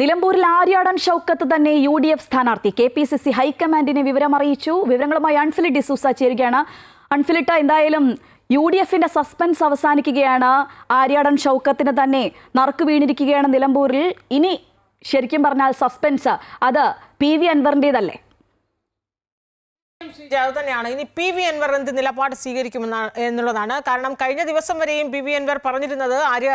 നിലമ്പൂരിൽ ആര്യാടൻ ഷൗക്കത്ത് തന്നെ U D F സ്ഥാനാർത്ഥി. കെ പി സി സി ഹൈക്കമാൻഡിനെ വിവരം അറിയിച്ചു വിവരങ്ങളുമായി അൺഫിലിറ്റ് ഡിസൂസ ചേരുകയാണ്. അൺഫിലിട്ട എന്തായാലും യു ഡി എഫിന്റെ സസ്പെൻസ് അവസാനിക്കുകയാണ്. ആര്യാടൻ ഷൗക്കത്തിന് തന്നെ നറുക്ക് വീണിരിക്കുകയാണ് നിലമ്പൂരിൽ. ഇനി ശരിക്കും പറഞ്ഞാൽ സസ്പെൻസ് അത് പി വി അൻവറിന്റെതല്ലേ അത് തന്നെയാണ്. ഇനി പി വി അൻവർ എന്ത് നിലപാട് സ്വീകരിക്കുമെന്നാണ് എന്നുള്ളതാണ്. കാരണം കഴിഞ്ഞ ദിവസം വരെയും പി വി അൻവർ പറഞ്ഞിരുന്നത് ആര്യ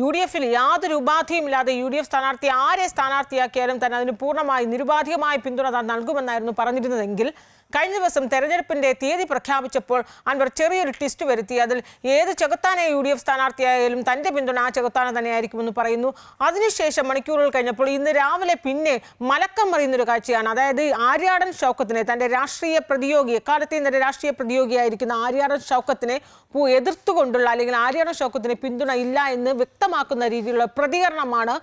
യു ഡി എഫിൽ യാതൊരു ഉപാധിയും ഇല്ലാതെ യു ഡി എഫ് സ്ഥാനാർത്ഥി ആരെ സ്ഥാനാർത്ഥിയാക്കിയാലും തന്നെ അതിന് പൂർണമായി നിരുപാധികമായ പിന്തുണ നൽകുമെന്നായിരുന്നു പറഞ്ഞിരുന്നതെങ്കിൽ കഴിഞ്ഞ ദിവസം തെരഞ്ഞെടുപ്പിന്റെ തീയതി പ്രഖ്യാപിച്ചപ്പോൾ അൻവർ ചെറിയൊരു ട്വിസ്റ്റ് വരുത്തി. അതിൽ ഏത് ചെകുത്താനെ യു ഡി എഫ് സ്ഥാനാർത്ഥിയായാലും തന്റെ പിന്തുണ ആ ചെകുത്താനെ തന്നെയായിരിക്കുമെന്ന് പറയുന്നു. അതിനുശേഷം മണിക്കൂറുകൾ കഴിഞ്ഞപ്പോൾ ഇന്ന് രാവിലെ പിന്നെ മലക്കം മറിയുന്നൊരു കാഴ്ചയാണ്. അതായത് ആര്യാടൻ ഷൗക്കത്തിനെ തന്റെ രാഷ്ട്രീയ പ്രതിയോഗി എക്കാലത്തെയും തന്റെ രാഷ്ട്രീയ പ്രതിയോഗിയായിരിക്കുന്ന ആര്യാടൻ ഷൗക്കത്തിനെ എതിർത്തുകൊണ്ടുള്ള അല്ലെങ്കിൽ ആര്യാടൻ ഷൗക്കത്തിന് പിന്തുണ ഇല്ല എന്ന് വ്യക്തമാക്കുന്ന രീതിയിലുള്ള പ്രതികരണമാണ്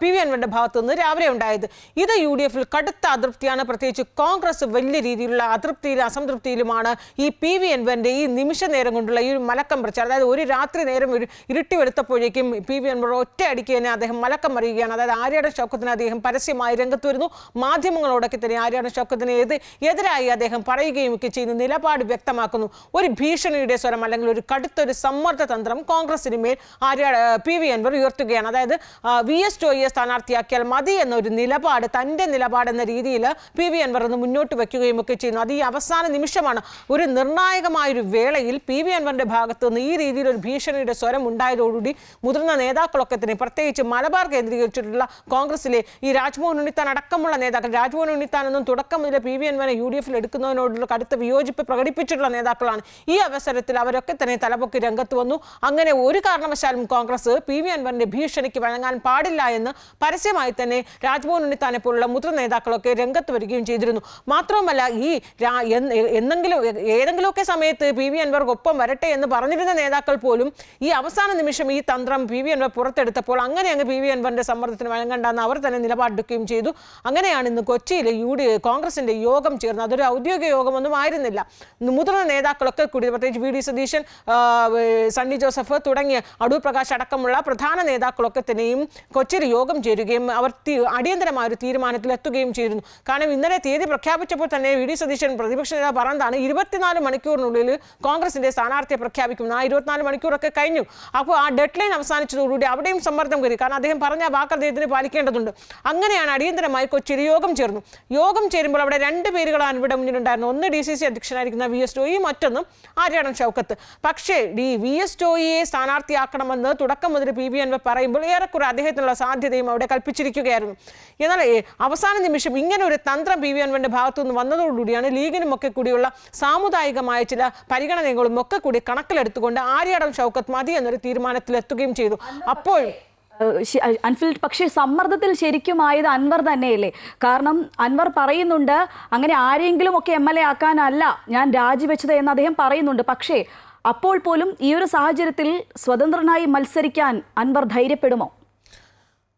പി വി അൻവറിന്റെ ഭാഗത്തുനിന്ന് രാവിലെ ഉണ്ടായത്. ഇത് യു ഡി എഫിൽ കടുത്ത അതൃപ്തിയാണ്. പ്രത്യേകിച്ച് കോൺഗ്രസ് വലിയ രീതിയിലുള്ള അതൃപ്തിയിലും അസംതൃപ്തിയിലുമാണ് ഈ പി വി എൻവന്റെ ഈ നിമിഷ നേരം കൊണ്ടുള്ള ഈ ഒരു മലക്കം പ്രചാരം അതായത് ഒരു രാത്രി നേരം ഇരുട്ടി വെളുത്തപ്പോഴേക്കും പി വി ഒറ്റ അടിക്ക് തന്നെ അദ്ദേഹം മലക്കം അറിയുകയാണ് അതായത് ആര്യാടൻ ഷൗക്കത്തിന് അദ്ദേഹം പരസ്യമായി രംഗത്ത് വരുന്നു. മാധ്യമങ്ങളോടൊക്കെ തന്നെ ആര്യാടൻ ഷൗക്കത്തിന് ഏത് എതിരായി അദ്ദേഹം പറയുകയും ഒക്കെ ചെയ്യുന്ന നിലപാട് വ്യക്തമാക്കുന്നു. ഒരു ഭീഷണിയുടെ സ്വരം അല്ലെങ്കിൽ ഒരു കടുത്തൊരു സമ്മർദ്ദ തന്ത്രം കോൺഗ്രസിന് മേൽ ആര്യ പി വി അൻവർ ഉയർത്തുകയാണ്. അതായത് വി എസ് ജോയിയെ സ്ഥാനാർത്ഥിയാക്കിയാൽ മതി എന്നൊരു നിലപാട് തന്റെ നിലപാടെന്ന രീതിയിൽ പി വി അൻവർ ഒന്ന് മുന്നോട്ട് വയ്ക്കുകയും ചെയ്യുന്നു. അത് ഈ അവസാന നിമിഷമാണ്. ഒരു നിർണായകമായൊരു വേളയിൽ പി വി അൻവറിന്റെ ഭാഗത്ത് നിന്ന് ഈ രീതിയിൽ ഒരു ഭീഷണിയുടെ സ്വരം ഉണ്ടായതോടുകൂടി മുതിർന്ന നേതാക്കളൊക്കെ തന്നെ പ്രത്യേകിച്ച് മലബാർ കേന്ദ്രീകരിച്ചിട്ടുള്ള കോൺഗ്രസിലെ ഈ രാജ്മോഹൻ ഉണ്ണിത്താൻ അടക്കമുള്ള നേതാക്കൾ രാജ്മോഹൻ ഉണ്ണിത്താൻ എന്നും തുടക്കം മുതൽ പി വി അൻവനെ യു ഡി എഫിൽ എടുക്കുന്നതിനോടുള്ള കടുത്ത വിയോജിപ്പ് പ്രകടിപ്പിച്ചിട്ടുള്ള നേതാക്കളാണ്. ഈ അവസരത്തിൽ അവരൊക്കെ തന്നെ തലപൊക്കി രംഗത്ത് വന്നു. അങ്ങനെ ഒരു കാരണവശാലും കോൺഗ്രസ് പി വി അൻവറിന്റെ ഭീഷണിക്ക് വഴങ്ങാൻ പാടില്ല എന്ന് പരസ്യമായി തന്നെ രാജ്മോഹൻ ഉണ്ണിത്താനെ പോലുള്ള മുതിർന്ന നേതാക്കളൊക്കെ രംഗത്ത് വരികയും ചെയ്തിരുന്നു. മാത്രവുമല്ല ഈ എന്തെങ്കിലും ഏതെങ്കിലുമൊക്കെ സമയത്ത് പി വി അൻവർക്ക് ഒപ്പം വരട്ടെ എന്ന് പറഞ്ഞിരുന്ന നേതാക്കൾ പോലും ഈ അവസാന നിമിഷം ഈ തന്ത്രം പി വി അൻവർ പുറത്തെടുത്തപ്പോൾ അങ്ങനെ അങ്ങ് പി വി അൻവറിന്റെ സമ്മർദ്ദത്തിന് വഴങ്ങണ്ടെന്ന് അവർ തന്നെ നിലപാടെടുക്കുകയും ചെയ്തു. അങ്ങനെയാണ് ഇന്ന് കൊച്ചിയിലെ യു ഡി കോൺഗ്രസിന്റെ യോഗം ചേർന്നത്. അതൊരു ഔദ്യോഗിക യോഗമൊന്നും ആയിരുന്നില്ല. മുതിർന്ന നേതാക്കളൊക്കെ കൂടി പ്രത്യേകിച്ച് V D Satheesan Sunny Joseph തുടങ്ങിയ അടൂർ പ്രകാശ് അടക്കമുള്ള പ്രധാന നേതാക്കളൊക്കെ തന്നെയും കൊച്ചിയിൽ യോഗം ചേരുകയും അവർ അടിയന്തരമായ ഒരു തീരുമാനത്തിൽ എത്തുകയും ചെയ്തിരുന്നു. കാരണം ഇന്നലെ തീയതി പ്രഖ്യാപിച്ചപ്പോൾ തന്നെ വി ഡി സതീശൻ പ്രതിപക്ഷ നേതാവ് പറഞ്ഞതാണ് ഇരുപത്തിനാല് മണിക്കൂറിനുള്ളിൽ കോൺഗ്രസിന്റെ സ്ഥാനാർത്ഥിയെ പ്രഖ്യാപിക്കും ആ ഇരുപത്തിനാല് മണിക്കൂറൊക്കെ കഴിഞ്ഞു. അപ്പോൾ ആ ഡെഡ് ലൈൻ അവസാനിച്ചതോടുകൂടി അവിടെയും സമ്മർദ്ദം കയറി. കാരണം അദ്ദേഹം പറഞ്ഞ വാക്ക് അദ്ദേഹത്തിന് പാലിക്കേണ്ടതുണ്ട്. അങ്ങനെയാണ് അടിയന്തരമായി കൊച്ചിയിൽ യോഗം ചേർന്നു. യോഗം ചേരുമ്പോൾ അവിടെ രണ്ട് പേരുകളാണ് ഇവിടെ മുന്നിലുണ്ടായിരുന്നത്. ഒന്ന് ഡി സി സി അധ്യക്ഷനായിരിക്കുന്ന വി എസ് ടോയി മറ്റൊന്ന് ആര്യാടൻ ഷൗക്കത്ത്. പക്ഷേ ഡി വി എസ് ടോയിയെ സ്ഥാനാർത്ഥിയാക്കണമെന്ന് തുടക്കം മുതൽ പി വി അൻവർ പറയുമ്പോൾ ഏറെക്കുറെ അദ്ദേഹത്തിനുള്ള സാധ്യതയും അവിടെ കൽപ്പിച്ചിരിക്കുകയായിരുന്നു. എന്നാൽ അവസാന നിമിഷം ഇങ്ങനെ ഒരു തന്ത്രം പി വി അൻവറിന്റെ ഭാഗത്തു നിന്ന് വന്നതോടുകൂടിയാണ് ലീഗിനും ഒക്കെ കൂടിയുള്ള സാമുദായികമായ ചില പരിഗണനകളും ഒക്കെ കൂടി കണക്കിലെടുത്തുകൊണ്ട് ആര്യാടൻ ഷൗക്കത്ത് മതി എന്നൊരു തീരുമാനത്തിലെത്തുകയും ചെയ്തു. അപ്പോൾ അൻഫിൽ പക്ഷേ സമ്മർദ്ദത്തിൽ ശരിക്കും ആയത് അൻവർ തന്നെയല്ലേ? കാരണം അൻവർ പറയുന്നുണ്ട് അങ്ങനെ ആരെങ്കിലും ഒക്കെ എം എൽ എ ആക്കാനല്ല ഞാൻ രാജിവെച്ചത് എന്ന് അദ്ദേഹം പറയുന്നുണ്ട്. പക്ഷേ അപ്പോൾ പോലും ഈ ഒരു സാഹചര്യത്തിൽ സ്വതന്ത്രനായി മത്സരിക്കാൻ അൻവർ ധൈര്യപ്പെടുമോ?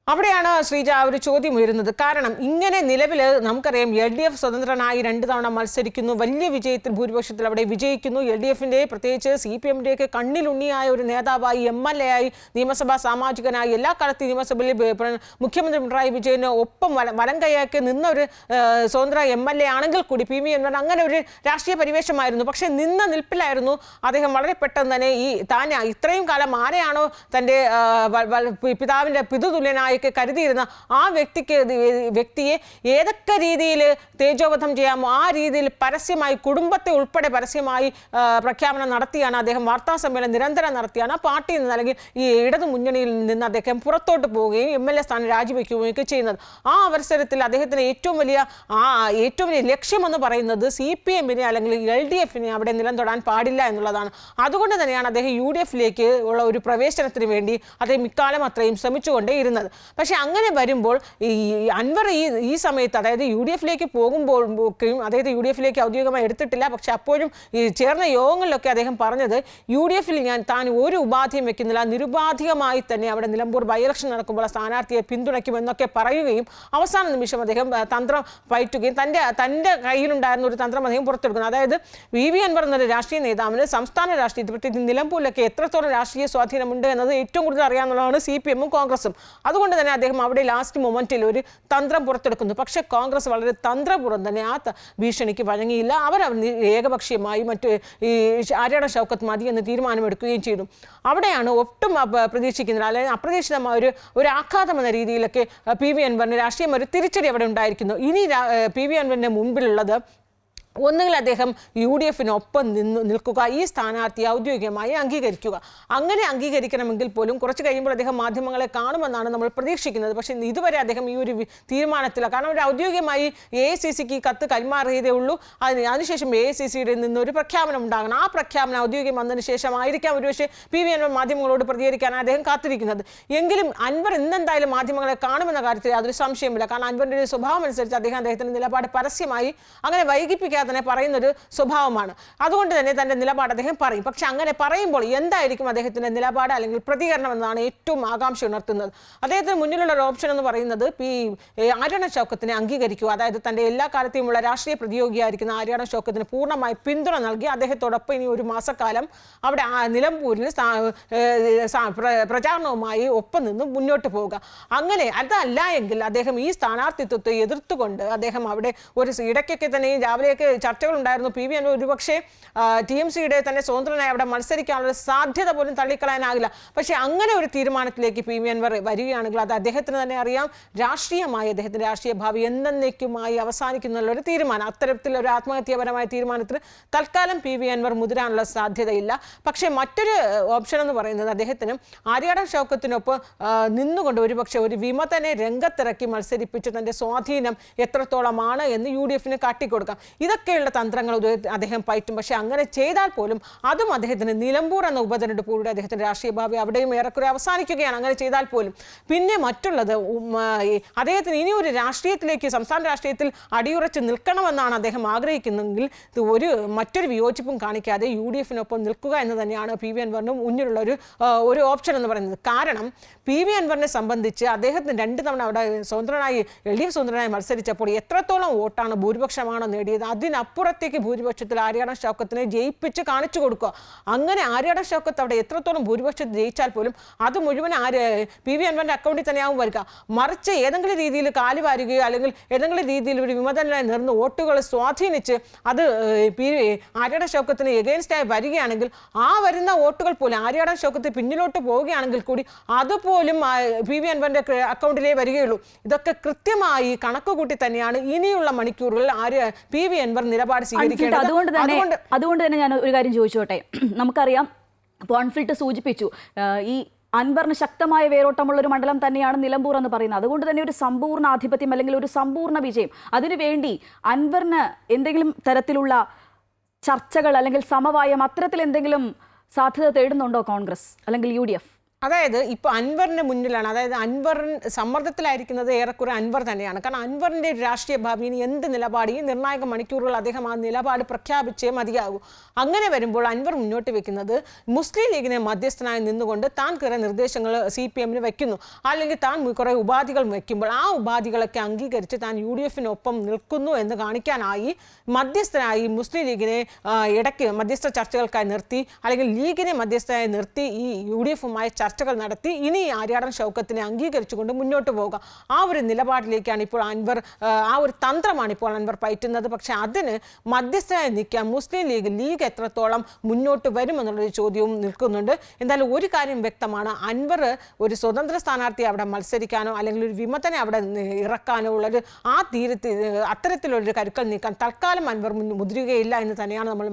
അവിടെയാണ് ശ്രീജ ഒരു ചോദ്യം ഉയരുന്നത്. കാരണം ഇങ്ങനെ നിലവിൽ നമുക്കറിയാം എൽ ഡി എഫ് സ്വതന്ത്രനായി രണ്ട് തവണ മത്സരിക്കുന്നു. വലിയ വിജയത്തിൽ ഭൂരിപക്ഷത്തിൽ അവിടെ വിജയിക്കുന്നു. എൽ ഡി എഫിന്റെ പ്രത്യേകിച്ച് സി പി എമ്മിന്റെയൊക്കെ കണ്ണിലുണ്ണിയായ ഒരു നേതാവായി എം എൽ എ ആയി നിയമസഭാ സാമാജികനായി എല്ലാ കാലത്തും നിയമസഭയിൽ മുഖ്യമന്ത്രി പിണറായി വിജയന് ഒപ്പം വല- കൈയാക്കി നിന്ന ഒരു സ്വതന്ത്ര എം എൽ എ ആണെങ്കിൽ കൂടി പി വി പറഞ്ഞാൽ അങ്ങനെ ഒരു രാഷ്ട്രീയ പരിവേഷമായിരുന്നു. പക്ഷേ നിന്ന നിൽപ്പിലായിരുന്നു അദ്ദേഹം വളരെ പെട്ടെന്ന് തന്നെ ഈ താൻ ഇത്രയും കാലം ആരെയാണോ തന്റെ പിതാവിന്റെ വ- പിതാവിന്റെ കരുതിയിരുന്ന ആ വ്യക്തിക്ക് വ്യക്തിയെ ഏതൊക്കെ രീതിയിൽ തേജോവധം ചെയ്യാമോ ആ രീതിയിൽ പരസ്യമായി കുടുംബത്തെ ഉൾപ്പെടെ പരസ്യമായി പ്രഖ്യാപനം നടത്തിയാണ് അദ്ദേഹം വാർത്താ സമ്മേളനം നിരന്തരം നടത്തിയാണ്. പാർട്ടിയിൽ നിന്ന് അല്ലെങ്കിൽ ഈ ഇടതു മുന്നണിയിൽ നിന്ന് അദ്ദേഹം പുറത്തോട്ട് പോവുകയും എം എൽ എ സ്ഥാനം രാജിവെക്കുകയും ഒക്കെ ചെയ്യുന്നത്. ആ അവസരത്തിൽ അദ്ദേഹത്തിന് ഏറ്റവും വലിയ ആ ഏറ്റവും വലിയ ലക്ഷ്യമെന്ന് പറയുന്നത് സി പി എമ്മിനെ അല്ലെങ്കിൽ എൽ ഡി എഫിനെ അവിടെ നിലം തൊടാൻ പാടില്ല എന്നുള്ളതാണ്. അതുകൊണ്ട് തന്നെയാണ് അദ്ദേഹം യു ഡി എഫിലേക്ക് ഉള്ള ഒരു പ്രവേശനത്തിന് വേണ്ടി അദ്ദേഹം ഇക്കാലം അത്രയും ശ്രമിച്ചുകൊണ്ടേ ഇരുന്നത് പക്ഷേ അങ്ങനെ വരുമ്പോൾ ഈ അൻവർ ഈ ഈ സമയത്ത് അതായത് യു ഡി എഫിലേക്ക് പോകുമ്പോൾ അതായത് യു ഡി എഫിലേക്ക് ഔദ്യോഗികമായി എടുത്തിട്ടില്ല. പക്ഷെ അപ്പോഴും ഈ ചേർന്ന യോഗങ്ങളിലൊക്കെ അദ്ദേഹം പറഞ്ഞത് യു ഡി എഫിൽ ഞാൻ താൻ ഒരു ഉപാധിയും വെക്കുന്നില്ല. നിരുപാധികമായി തന്നെ അവിടെ നിലമ്പൂർ ബൈ ഇലക്ഷൻ നടക്കുമ്പോൾ സ്ഥാനാർത്ഥിയെ പിന്തുണയ്ക്കുമെന്നൊക്കെ പറയുകയും അവസാന നിമിഷം അദ്ദേഹം തന്ത്രം പയറ്റുകയും തന്റെ തന്റെ കയ്യിലുണ്ടായിരുന്ന ഒരു തന്ത്രം അദ്ദേഹം പുറത്തെടുക്കുന്നു. അതായത് വി വി അൻവർ എന്നൊരു രാഷ്ട്രീയ നേതാവിന് സംസ്ഥാന രാഷ്ട്രീയത്തിൽ പ്രത്യേകിച്ച് നിലമ്പൂരിലൊക്കെ എത്രത്തോളം രാഷ്ട്രീയ സ്വാധീനമുണ്ട് എന്നത് ഏറ്റവും കൂടുതൽ അറിയാവുന്നതാണ് സി പി എമ്മും കോൺഗ്രസും. അതുകൊണ്ട് അതുകൊണ്ട് തന്നെ അദ്ദേഹം അവിടെ ലാസ്റ്റ് മൊമെന്റിൽ ഒരു തന്ത്രം പുറത്തെടുക്കുന്നു. പക്ഷേ കോൺഗ്രസ് വളരെ തന്ത്രപൂർവം തന്നെ ആ ഭീഷണിക്ക് വഴങ്ങിയില്ല. അവർ ഏകപക്ഷീയമായി മറ്റ് ഈ ആര്യാട ഷൗക്കത്ത് മതി എന്ന് തീരുമാനമെടുക്കുകയും ചെയ്തു. അവിടെയാണ് ഒട്ടും പ്രതീക്ഷിക്കുന്നത് അല്ലെങ്കിൽ അപ്രതീക്ഷിതമായ ഒരു ഒരു ആഘാതം എന്ന രീതിയിലൊക്കെ പി വി അൻവറിന് രാഷ്ട്രീയം ഒരു തിരിച്ചടി അവിടെ ഉണ്ടായിരിക്കുന്നു. ഇനി പി വി അൻവറിന്റെ മുമ്പിലുള്ളത് ഒന്നുകിൽ അദ്ദേഹം യു ഡി എഫിനൊപ്പം നിന്ന് നിൽക്കുക ഈ സ്ഥാനാർത്ഥിയെ ഔദ്യോഗികമായി അംഗീകരിക്കുക. അങ്ങനെ അംഗീകരിക്കണമെങ്കിൽ പോലും കുറച്ച് കഴിയുമ്പോൾ അദ്ദേഹം മാധ്യമങ്ങളെ കാണുമെന്നാണ് നമ്മൾ പ്രതീക്ഷിക്കുന്നത്. പക്ഷേ ഇതുവരെ അദ്ദേഹം ഈ ഒരു തീരുമാനത്തില്ല തീരുമാനത്തില. കാരണം ഒരു ഔദ്യോഗികമായി എ ഐ സി സിക്ക് കത്ത് കൈമാറിയതേ ഉള്ളൂ. അതിന് അതിനുശേഷം എ ഐ സി സിയുടെ നിന്ന് ഒരു പ്രഖ്യാപനം ഉണ്ടാകണം. ആ പ്രഖ്യാപനം ഔദ്യോഗികം വന്നതിന് ശേഷമായിരിക്കാം ഒരുപക്ഷെ പി വി അൻവർ മാധ്യമങ്ങളോട് പ്രതികരിക്കാൻ അദ്ദേഹം കാത്തിരിക്കുന്നത്. എങ്കിലും അൻവർ ഇന്നെന്തായാലും മാധ്യമങ്ങളെ കാണുമെന്ന കാര്യത്തിൽ യാതൊരു സംശയമില്ല കാരണം അൻവറിന്റെ ഒരു സ്വഭാവം അനുസരിച്ച് അദ്ദേഹം അദ്ദേഹത്തിന്റെ നിലപാട് പരസ്യമായി അങ്ങനെ വൈകിപ്പിക്കാതെ തന്നെ പറയുന്നൊരു സ്വഭാവമാണ്. അതുകൊണ്ട് തന്നെ തന്റെ നിലപാട് അദ്ദേഹം പറയും. പക്ഷെ അങ്ങനെ പറയുമ്പോൾ എന്തായിരിക്കും അദ്ദേഹത്തിന്റെ നിലപാട് അല്ലെങ്കിൽ പ്രതികരണം എന്നാണ് ഏറ്റവും ആകാംക്ഷ ഉണർത്തുന്നത്. അദ്ദേഹത്തിന് മുന്നിലുള്ള ഒരു ഓപ്ഷൻ എന്ന് പറയുന്നത് പി ആര്യണ ചൗക്കത്തിനെ അംഗീകരിക്കുക. അതായത് തന്റെ എല്ലാ കാലത്തെയുമുള്ള രാഷ്ട്രീയ പ്രതിയോഗിയായിരിക്കുന്ന ആര്യണ ചൗക്കത്തിന് പൂർണമായി പിന്തുണ നൽകി അദ്ദേഹത്തോടൊപ്പം ഇനി ഒരു മാസക്കാലം അവിടെ നിലമ്പൂരിൽ പ്രചാരണവുമായി ഒപ്പം നിന്ന് മുന്നോട്ട് പോവുക. അങ്ങനെ അതല്ല എങ്കിൽ അദ്ദേഹം ഈ സ്ഥാനാർത്ഥിത്വത്തെ എതിർത്തുകൊണ്ട് അദ്ദേഹം അവിടെ ഒരു ഇടയ്ക്കൊക്കെ തന്നെ രാവിലെയൊക്കെ ചർച്ചകൾ ഉണ്ടായിരുന്നു പി വി അൻവർ ഒരുപക്ഷെ ടി എം സിയുടെ തന്നെ സ്വതന്ത്രനായി അവിടെ മത്സരിക്കാനുള്ള സാധ്യത പോലും തള്ളിക്കളയാനാകില്ല. പക്ഷേ അങ്ങനെ ഒരു തീരുമാനത്തിലേക്ക് പി വി അൻവർ വരികയാണെങ്കിൽ അത് അദ്ദേഹത്തിന് തന്നെ അറിയാം. രാഷ്ട്രീയമായി അദ്ദേഹത്തിന്റെ രാഷ്ട്രീയ ഭാവി എന്നേക്കുമായി അവസാനിക്കുന്നുള്ള ഒരു തീരുമാനം അത്തരത്തിൽ ഒരു ആത്മഹത്യാപരമായ തീരുമാനത്തിന് തൽക്കാലം പി വി അൻവർ മുതിരാനുള്ള സാധ്യതയില്ല. പക്ഷേ മറ്റൊരു ഓപ്ഷൻ എന്ന് പറയുന്നത് അദ്ദേഹത്തിന് ആര്യാടൻ ഷൗക്കത്തിനൊപ്പം നിന്നുകൊണ്ട് ഒരുപക്ഷെ ഒരു വിമതനെ രംഗത്തിറക്കി മത്സരിപ്പിച്ച് തന്റെ സ്വാധീനം എത്രത്തോളമാണ് എന്ന് യു ഡി എഫിന് കാട്ടിക്കൊടുക്കാം. ഇതൊക്കെയുള്ള തന്ത്രങ്ങൾ അദ്ദേഹം പയറ്റും. പക്ഷേ അങ്ങനെ ചെയ്താൽ പോലും അതും അദ്ദേഹത്തിന് നിലമ്പൂർ എന്ന ഉപതെരഞ്ഞെടുപ്പോടെ അദ്ദേഹത്തിന്റെ രാഷ്ട്രീയ ഭാവി അവിടെയും ഏറെക്കുറെ അവസാനിക്കുകയാണ്. അങ്ങനെ ചെയ്താൽ പോലും പിന്നെ മറ്റുള്ളത് അദ്ദേഹത്തിന് ഇനി ഒരു രാഷ്ട്രീയത്തിലേക്ക് സംസ്ഥാന രാഷ്ട്രീയത്തിൽ അടിയുറച്ച് നിൽക്കണമെന്നാണ് അദ്ദേഹം ആഗ്രഹിക്കുന്നെങ്കിൽ ഒരു മറ്റൊരു വിയോജിപ്പും കാണിക്കാതെ യു ഡി എഫിനൊപ്പം നിൽക്കുക എന്ന് തന്നെയാണ് പി വി അൻവറിനും മുന്നിലുള്ള ഒരു ഒരു ഓപ്ഷൻ എന്ന് പറയുന്നത്. കാരണം പി വി അൻവറിനെ സംബന്ധിച്ച് അദ്ദേഹത്തിന് രണ്ട് തവണ അവിടെ സ്വതന്ത്രനായി എൽ ഡി എഫ് സ്വതന്ത്രനായി മത്സരിച്ചപ്പോൾ എത്രത്തോളം വോട്ടാണ് ഭൂരിപക്ഷമാണോ നേടിയത് അതിനപ്പുറത്തേക്ക് ഭൂരിപക്ഷത്തിൽ ആര്യാടൻ ഷൗക്കത്തിനെ ജയിപ്പിച്ച് കാണിച്ചു കൊടുക്കുക. അങ്ങനെ ആര്യാടൻ ഷൗക്കത്ത് അവിടെ എത്രത്തോളം ഭൂരിപക്ഷത്തിൽ ജയിച്ചാൽ പോലും അത് മുഴുവൻ ആര് പി വി അൻവന്റെ അക്കൗണ്ടിൽ തന്നെയാവും വരിക. മറിച്ച് ഏതെങ്കിലും രീതിയിൽ കാൽ വാരുകയോ അല്ലെങ്കിൽ ഏതെങ്കിലും രീതിയിൽ ഒരു വിമതനായി നിർന്ന് വോട്ടുകൾ സ്വാധീനിച്ച് അത് പി ആര്യാടൻ ഷൗക്കത്തിന് എഗെയിൻസ്റ്റായി വരികയാണെങ്കിൽ ആ വരുന്ന വോട്ടുകൾ പോലും ആര്യാടൻ ഷൗക്കത്ത് പിന്നിലോട്ട് പോവുകയാണെങ്കിൽ കൂടി അതുപോലും പി വി അൻവന്റെ അക്കൗണ്ടിലേ വരികയുള്ളൂ. ഇതൊക്കെ കൃത്യമായി കണക്ക് കൂട്ടി തന്നെയാണ് ഇനിയുള്ള മണിക്കൂറുകളിൽ ആര്യ പി വി അൻവർ നിലപാട് സ്വീകരിക്കേണ്ടത് അതുകൊണ്ട് തന്നെ അതുകൊണ്ട് തന്നെ ഞാൻ ഒരു കാര്യം ചോദിച്ചോട്ടെ? നമുക്കറിയാം കോൺഫ്ലിക്ട് സൂചിപ്പിച്ചു. ഈ അൻവറിന് ശക്തമായ വേരോട്ടമുള്ള ഒരു മണ്ഡലം തന്നെയാണ് നിലമ്പൂർ എന്ന് പറയുന്നത്. അതുകൊണ്ട് തന്നെ ഒരു സമ്പൂർണ ആധിപത്യം അല്ലെങ്കിൽ ഒരു സമ്പൂർണ വിജയം. അതിനുവേണ്ടി അൻവറിന് എന്തെങ്കിലും തരത്തിലുള്ള ചർച്ചകൾ അല്ലെങ്കിൽ സമവായം അത്തരത്തിൽ എന്തെങ്കിലും സാധ്യത തേടുന്നുണ്ടോ കോൺഗ്രസ് അല്ലെങ്കിൽ യു ഡി എഫ്? അതായത് ഇപ്പൊ അൻവറിന്റെ മുന്നിലാണ്. അതായത് അൻവർ സമ്മർദ്ദത്തിലായിരിക്കുന്നത് ഏറെക്കുറെ അൻവർ തന്നെയാണ്. കാരണം അൻവറിന്റെ ഒരു രാഷ്ട്രീയ ഭാവി ഇനി എന്ത് നിലപാട്? ഈ നിർണായക മണിക്കൂറുകൾ അദ്ദേഹം ആ നിലപാട് പ്രഖ്യാപിച്ചേ മതിയാകൂ. അങ്ങനെ വരുമ്പോൾ അൻവർ മുന്നോട്ട് വെക്കുന്നത് മുസ്ലിം ലീഗിനെ മധ്യസ്ഥനായി നിന്നുകൊണ്ട് താൻ കുറെ നിർദ്ദേശങ്ങൾ സി പി എമ്മിന് വയ്ക്കുന്നു അല്ലെങ്കിൽ താൻ കുറേ ഉപാധികൾ വയ്ക്കുമ്പോൾ ആ ഉപാധികളൊക്കെ അംഗീകരിച്ച് താൻ യു ഡി എഫിനൊപ്പം നിൽക്കുന്നു എന്ന് കാണിക്കാനായി മധ്യസ്ഥനായി മുസ്ലിം ലീഗിനെ ഇടയ്ക്ക് മധ്യസ്ഥ ചർച്ചകൾക്കായി നിർത്തി അല്ലെങ്കിൽ ലീഗിനെ മധ്യസ്ഥനായി നിർത്തി ഈ യു ഡി എഫുമായി ചർച്ചകൾ നടത്തി ഇനി ആര്യാടൻ ഷൗക്കത്തിനെ അംഗീകരിച്ചുകൊണ്ട് മുന്നോട്ട് പോവുക. ആ ഒരു നിലപാടിലേക്കാണ് ഇപ്പോൾ അൻവർ ആ, ഒരു തന്ത്രമാണ് ഇപ്പോൾ അൻവർ പയറ്റുന്നത്. പക്ഷേ അതിന് മധ്യസ്ഥനായി നിൽക്കാൻ മുസ്ലിം ലീഗ് ലീഗ് എത്രത്തോളം മുന്നോട്ട് വരുമെന്നുള്ളൊരു ചോദ്യവും നിൽക്കുന്നുണ്ട്. എന്തായാലും ഒരു കാര്യം വ്യക്തമാണ്. അൻവർ ഒരു സ്വതന്ത്ര സ്ഥാനാർത്ഥിയെ അവിടെ മത്സരിക്കാനോ അല്ലെങ്കിൽ ഒരു വിമതനെ അവിടെ ഇറക്കാനോ ഉള്ളൊരു ആ തീരത്തിൽ അത്തരത്തിലൊരു കരുക്കൾ നീക്കാൻ തൽക്കാലം അൻവർ മുതിരുകയില്ല എന്ന് തന്നെയാണ് നമ്മൾ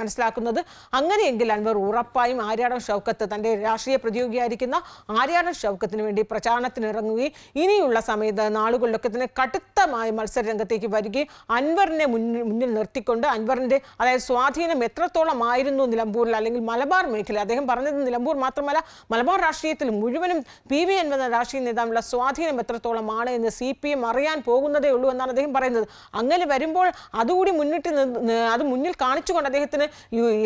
മനസ്സിലാക്കുന്നത്. അങ്ങനെയെങ്കിൽ അൻവർ ഉറപ്പായും ആര്യാടം ഷൗക്കത്ത് തന്റെ രാഷ്ട്രീയ പ്രതിയോഗിയായിരിക്കുന്ന ആര്യാടൻ ഷൗക്കത്തിന് വേണ്ടി പ്രചാരണത്തിനിറങ്ങുകയും ഇനിയുള്ള സമയത്ത് നാളുകളിലൊക്കെ തന്നെ കടുത്തമായ മത്സര രംഗത്തേക്ക് വരികയും അൻവറിനെ മുന്നിൽ മുന്നിൽ നിർത്തിക്കൊണ്ട് അൻവറിന്റെ അതായത് സ്വാധീനം എത്രത്തോളം ആയിരുന്നു നിലമ്പൂരിൽ അല്ലെങ്കിൽ മലബാർ മേഖല അദ്ദേഹം പറഞ്ഞത് നിലമ്പൂർ മാത്രമല്ല മലബാർ രാഷ്ട്രീയത്തിൽ മുഴുവനും പി വി എൻ എന്ന രാഷ്ട്രീയ നേതാവിനുള്ള സ്വാധീനം എത്രത്തോളമാണ് എന്ന് സി പി എം അറിയാൻ പോകുന്നതേ ഉള്ളൂ എന്നാണ് അദ്ദേഹം പറയുന്നത്. അങ്ങനെ വരുമ്പോൾ അതുകൂടി മുന്നിട്ട് അത് മുന്നിൽ കാണിച്ചുകൊണ്ട് അദ്ദേഹത്തിന്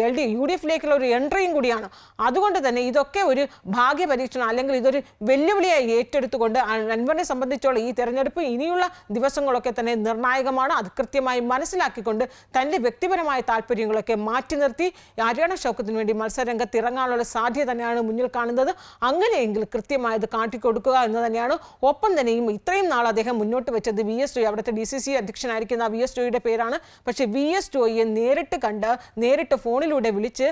എൽ ഡി യു ഡി എഫിലേക്കുള്ള ഒരു എൻട്രിയും കൂടിയാണ്. അതുകൊണ്ട് തന്നെ ഇതൊക്കെ ഒരു ഭാഗ്യ പരീക്ഷണം അല്ലെങ്കിൽ ഇതൊരു വെല്ലുവിളിയായി ഏറ്റെടുത്തുകൊണ്ട് അൻവറിനെ സംബന്ധിച്ചോളം ഈ തെരഞ്ഞെടുപ്പ് ഇനിയുള്ള ദിവസങ്ങളൊക്കെ തന്നെ നിർണായകമാണ്. അത് കൃത്യമായി മനസ്സിലാക്കിക്കൊണ്ട് തന്റെ വ്യക്തിപരമായ താല്പര്യങ്ങളൊക്കെ മാറ്റി നിർത്തി ആര്യാണ ഷൗക്കത്തിന് വേണ്ടി മത്സരരംഗത്ത് ഇറങ്ങാനുള്ള സാധ്യത തന്നെയാണ് മുന്നിൽ കാണുന്നത്. അങ്ങനെയെങ്കിൽ കൃത്യമായത് കാട്ടിക്കൊടുക്കുക എന്ന് തന്നെയാണ് ഒപ്പം തന്നെയും ഇത്രയും നാൾ അദ്ദേഹം മുന്നോട്ട് വെച്ചത് വി എസ് ടോയ് അവിടുത്തെ ഡി സി സി അധ്യക്ഷനായിരിക്കുന്ന വി എസ് ടോയുടെ പേരാണ്. പക്ഷേ വി എസ് ടോയെ നേരിട്ട് കണ്ട് നേരിട്ട് ഫോണിലൂടെ വിളിച്ച്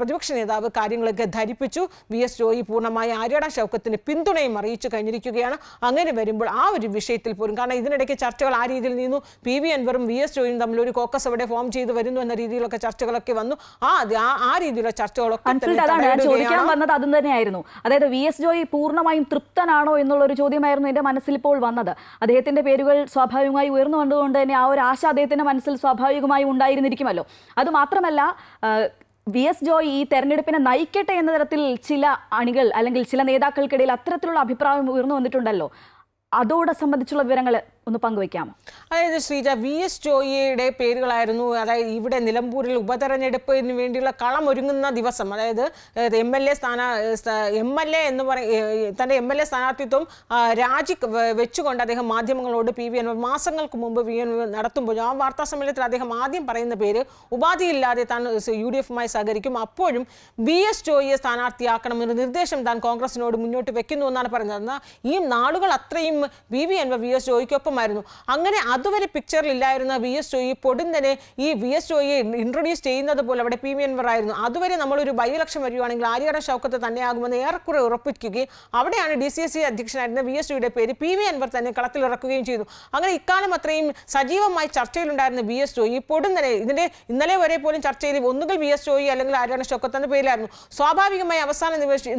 പ്രതിപക്ഷ നേതാവ് കാര്യങ്ങളൊക്കെ ധരിപ്പിച്ചു. വി എസ് ജോയി പൂർണമായ ആര്യട ഷൗക്കത്തിന് പിന്തുണയും അറിയിച്ചു കഴിഞ്ഞിരിക്കുകയാണ്. അങ്ങനെ വരുമ്പോൾ ആ ഒരു വിഷയത്തിൽ പോലും കാരണം ഇതിനിടയ്ക്ക് ചർച്ചകൾ ആ രീതിയിൽ നിന്നു. പി വി അൻവറും വി എസ് ജോയും തമ്മിൽ ഒരു കോക്കസ് അവിടെ ഫോം ചെയ്ത് വരുന്നു എന്ന രീതിയിലൊക്കെ ചർച്ചകളൊക്കെ വന്നു. ആ ആ- രീതിയിലുള്ള ചർച്ചകളൊക്കെ ചോദിക്കാൻ. വന്നത് അതും തന്നെയായിരുന്നു. അതായത് വി എസ് ജോയി പൂർണമായും തൃപ്തനാണോ എന്നുള്ള ഒരു ചോദ്യമായിരുന്നു എന്റെ മനസ്സിൽ ഇപ്പോൾ വന്നത്. അദ്ദേഹത്തിന്റെ പേരുകൾ സ്വാഭാവികമായി ഉയർന്നു കണ്ടുകൊണ്ട് തന്നെ ആ ഒരു ആശ അദ്ദേഹത്തിന്റെ മനസ്സിൽ സ്വാഭാവികമായും ഉണ്ടായിരുന്നിരിക്കുമല്ലോ. അത് മാത്രമല്ല ആ, വി എസ് ജോയ് ഈ തെരഞ്ഞെടുപ്പിനെ നയിക്കട്ടെ എന്ന തരത്തിൽ ചില അണികൾ അല്ലെങ്കിൽ ചില നേതാക്കൾക്കിടയിൽ അത്തരത്തിലുള്ള അഭിപ്രായം ഉയർന്നു വന്നിട്ടുണ്ടല്ലോ. അതോടെ സംബന്ധിച്ചുള്ള വിവരങ്ങൾ ഒന്ന് പങ്കുവയ്ക്കാമോ? അതായത് ശ്രീജ വി. എസ്. ജോയിയുടെ പേരുകളായിരുന്നു. അതായത് ഇവിടെ നിലമ്പൂരിൽ ഉപതെരഞ്ഞെടുപ്പിന് വേണ്ടിയുള്ള കളമൊരുങ്ങുന്ന ദിവസം. അതായത് എം എൽ എ സ്ഥാന എം എൽ എ എന്ന് പറയും തന്റെ എം എൽ എ സ്ഥാനാർത്ഥിത്വം രാജി വെച്ചുകൊണ്ട് അദ്ദേഹം മാധ്യമങ്ങളോട് പി. വി. അൻവർ മാസങ്ങൾക്ക് മുമ്പ് വി. എൻ നടത്തുമ്പോൾ ആ വാർത്താ സമ്മേളനത്തിൽ അദ്ദേഹം ആദ്യം പറയുന്ന പേര് ഉപാധിയില്ലാതെ താൻ യു. ഡി. എഫുമായി സഹകരിക്കും. അപ്പോഴും വി. എസ്. ജോയിയെ സ്ഥാനാർത്ഥിയാക്കണമെന്ന് നിർദ്ദേശം താൻ കോൺഗ്രസിനോട് മുന്നോട്ട് വെക്കുന്നു എന്നാണ് പറയുന്നത്. എന്നാൽ ഈ നാളുകൾ അത്രയും V V. Anvar V. S. ജോയിക്കൊപ്പമായിരുന്നു അങ്ങനെ അതുവരെ പിക്ചറിൽ ഇല്ലായിരുന്ന വി എസ് ജോയി പൊടുന്നനെ ഈ വി എസ് ജോയിയെ ഇൻട്രൊഡ്യൂസ് ചെയ്യുന്നത് പോലെ അവിടെ പി വി എൻവർ ആയിരുന്നു. അതുവരെ നമ്മളൊരു ബൈ ഇലക്ഷൻ വരികയാണെങ്കിൽ ആര്യാട ഷൗക്കത്ത് തന്നെയാകുമെന്ന് ഏറെക്കുറെ ഉറപ്പിക്കുകയും അവിടെയാണ് ഡി സി എസ് സി അധ്യക്ഷനായിരുന്ന വി എസ് ജോയിയുടെ പേര് പി വി അൻവർ തന്നെ കളത്തിലിറക്കുകയും ചെയ്തു. അങ്ങനെ ഇക്കാലം അത്രയും സജീവമായി ചർച്ചയിലുണ്ടായിരുന്ന വി എസ് ജോയി പൊടുന്നനെ ഇതിന്റെ ഇന്നലെ വരെ പോലും ചർച്ചയിൽ ഒന്നുകിൽ വി എസ് ജോയി അല്ലെങ്കിൽ ആര്യാട ഷൗക്കത്ത് എന്ന പേരിലായിരുന്നു. സ്വാഭാവികമായി അവസാന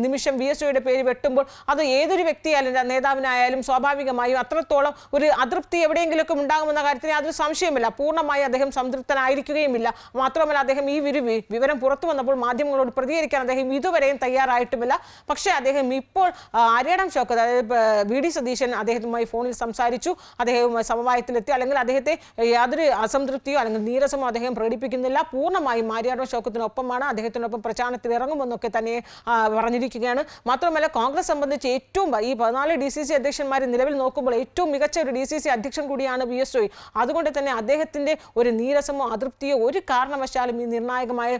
നിമിഷം വി എസ് ജോയിയുടെ പേര് വെട്ടുമ്പോൾ അത് ഏതൊരു വ്യക്തിയായാലും നേതാവിനായാലും സ്വാഭാവികമായും അത്രത്തോളം ഒരു അതൃപ്തി എവിടെയെങ്കിലുമൊക്കെ ഉണ്ടാകുമെന്ന കാര്യത്തിന് യാതൊരു സംശയമില്ല പൂർണമായി അദ്ദേഹം സംതൃപ്തനായിരിക്കുകയുമില്ല. മാത്രമല്ല അദ്ദേഹം ഈ ഒരു വിവരം പുറത്തു വന്നപ്പോൾ മാധ്യമങ്ങളോട് പ്രതികരിക്കാൻ അദ്ദേഹം ഇതുവരെയും തയ്യാറായിട്ടുമില്ല. പക്ഷേ അദ്ദേഹം ഇപ്പോൾ അരേടം ചോക്ക് അതായത് വി. ഡി. സതീശൻ അദ്ദേഹവുമായി ഫോണിൽ സംസാരിച്ചു. അദ്ദേഹവുമായി സമവായത്തിലെത്തി. അല്ലെങ്കിൽ അദ്ദേഹത്തെ യാതൊരു അസംതൃപ്തിയോ അല്ലെങ്കിൽ നീരസമോ അദ്ദേഹം പ്രകടിപ്പിക്കുന്നില്ല. പൂർണമായും ആര്യാടം ചോക്കത്തിനൊപ്പമാണ് അദ്ദേഹത്തിനൊപ്പം പ്രചാരണത്തിൽ ഇറങ്ങുമെന്നൊക്കെ തന്നെ പറഞ്ഞിരിക്കുകയാണ്. മാത്രമല്ല കോൺഗ്രസ് സംബന്ധിച്ച് ഏറ്റവും ഈ പതിനാല് ഡി സി സി അധ്യക്ഷന്മാർ നിലവിൽ നോക്കുമ്പോൾ ഏറ്റവും മികച്ച ഒരു ഡി സി സി അധ്യക്ഷൻ കൂടിയാണ് വി എസ് ജോയി. അതുകൊണ്ട് തന്നെ അദ്ദേഹത്തിന്റെ ഒരു നീരസമോ അതൃപ്തിയോ ഒരു കാരണവശാലും ഈ നിർണായകമായ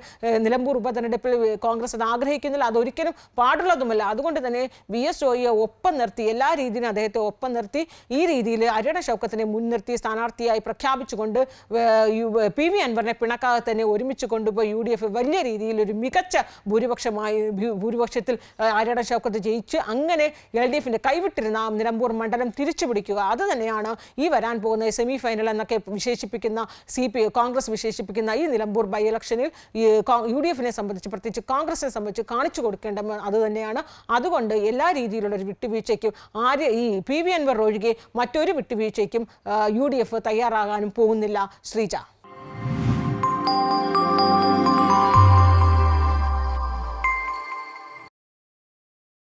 നിലമ്പൂർ ഉപതെരഞ്ഞെടുപ്പിൽ കോൺഗ്രസ് അത് ആഗ്രഹിക്കുന്നില്ല. അതൊരിക്കലും പാടുള്ളതുമല്ല. അതുകൊണ്ട് തന്നെ വി എസ് ജോയിയെ ഒപ്പം നിർത്തി എല്ലാ രീതിയിലും അദ്ദേഹത്തെ ഒപ്പം നിർത്തി ഈ രീതിയിൽ അരുണ ശൗക്കത്തിനെ മുൻനിർത്തി സ്ഥാനാർത്ഥിയായി പ്രഖ്യാപിച്ചുകൊണ്ട് പി വി അൻവറിനെ പിണക്കാതെ തന്നെ ഒരുമിച്ച് കൊണ്ടുപോയി യു ഡി എഫ് വലിയ രീതിയിൽ ഒരു മികച്ച ഭൂരിപക്ഷമായി ഭൂരിപക്ഷത്തിൽ അരുണ ഷൗക്കത്ത് ജയിച്ച് അങ്ങനെ എൽ ഡി എഫിന്റെ കൈവിട്ടിരുന്ന നിലമ്പൂർ മണ്ഡലം തിരിച്ചു പിടിക്കുക അത് തന്നെയാണ് ഈ വരാൻ പോകുന്ന സെമി ഫൈനൽ എന്നൊക്കെ വിശേഷിപ്പിക്കുന്ന സി പി കോൺഗ്രസ് വിശേഷിപ്പിക്കുന്ന ഈ നിലമ്പൂർ ബൈ ഇലക്ഷനിൽ യു ഡി എഫിനെ സംബന്ധിച്ച് പ്രത്യേകിച്ച് കോൺഗ്രസിനെ സംബന്ധിച്ച് കാണിച്ചു കൊടുക്കേണ്ട അത് തന്നെയാണ്. അതുകൊണ്ട് എല്ലാ രീതിയിലുള്ള ഒരു വിട്ടുവീഴ്ചയ്ക്കും ആര് ഈ പി വി അൻവർ ഒഴികെ മറ്റൊരു വിട്ടുവീഴ്ചയ്ക്കും യു ഡി എഫ് തയ്യാറാകാനും പോകുന്നില്ല. ശ്രീജ.